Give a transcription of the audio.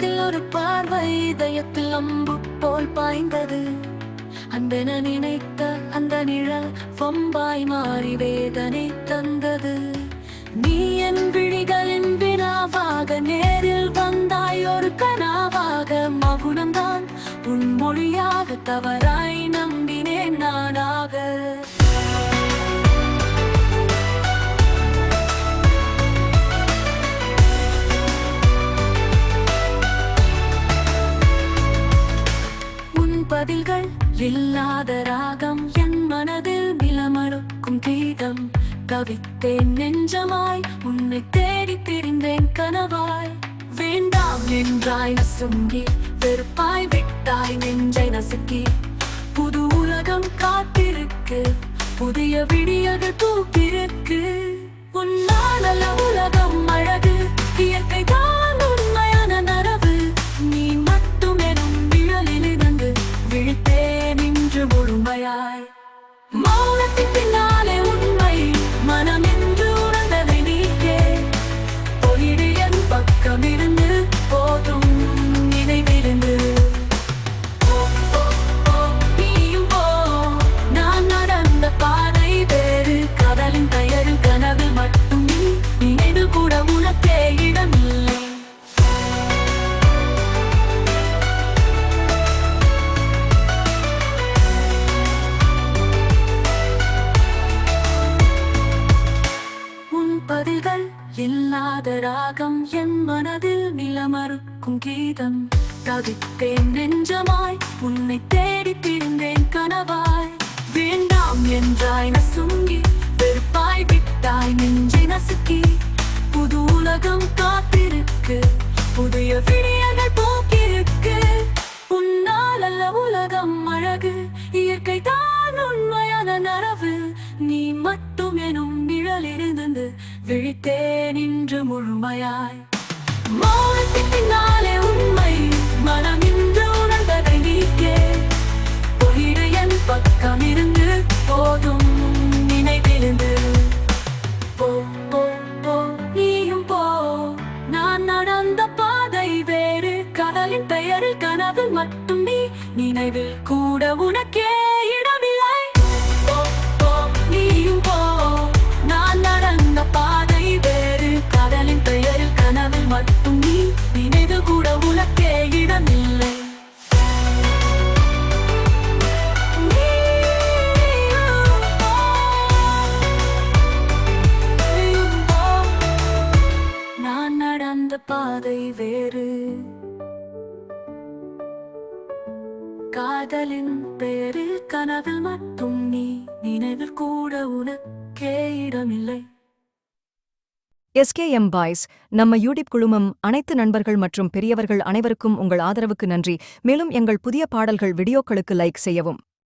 கண்ணத்தில் ஒரு பார்வை இதயத்தில் அம்பு போல் பாய்ந்தது. அன்பென நினைத்த அந்த நிழல் பொம்பாய் மாறி வேதனை தந்தது. நீ என் விழிகளின் வினாவாக நேரில் வந்தாய் ஒரு கனாவாக மகுனம்தான் உன் மொழியாக தவறாய் நம்பினேன் நானாக. பதில்கள் இல்லாத ராகம் என் மனதில் நிலமறுக்கும் கீதம். தவித்தேன் நெஞ்சமாய் உன்னை தேடி திரிந்தேன் கனவாய். வேண்டாம் என்றாய் நசுங்கி வெறுப்பாய் விட்டாய் நெஞ்சை நசுக்கி. புது உலகம் காத்திருக்கு புதிய விடியது தூக்கிருக்கு உன்னால உலகம் அழகு இயற்கை மௌனத்தின் பதில்கள் இல்லாத ராகம் என் மனதில் நிலமறுக்கும் கீதம். தவித்தேன் நெஞ்சமாய் உன்னை தேடி திரிந்தேன் கனவாய். வேண்டாம் என்றாய் நசுங்கி வெறுப்பாய் விட்டாய் நெஞ்சை நசுக்கி. புது உலகம் காத்திருக்கு புதிய விடியல்கள் போக்கிருக்கு. உன்னால் அல்ல உலகம் அழகு இயற்கை தான் உண்மையான நரவு. நீ மட்டும் எனும் நிழலிருந்து விழித்தேன் இன்று முழுமையாய் மௌனத்தின் பின்னாலே உண்மை மனம் இன்று உணர்ந்ததை நீக்கே. போயிடு என் பக்கம் இருந்து போதும் நினைவிலிருந்து. போ போ போ நீயும் போ. நான் நடந்த பாதை வேறு கடலின் பெயரில் கனவு மட்டும் நீ நினைவில் கூட உனக்கே. பாதை வேறு. காதலின் பேரு கனவில் மட்டும் நீ நினைவில் கூட உனக்கே இடமில்லை. எஸ்கேஎம் பாய்ஸ் நம்ம யூடியூப் குழுமம் அனைத்து நண்பர்கள் மற்றும் பெரியவர்கள் அனைவருக்கும் உங்கள் ஆதரவுக்கு நன்றி. மேலும் எங்கள் புதிய பாடல்கள் வீடியோக்களுக்கு லைக் செய்யவும்.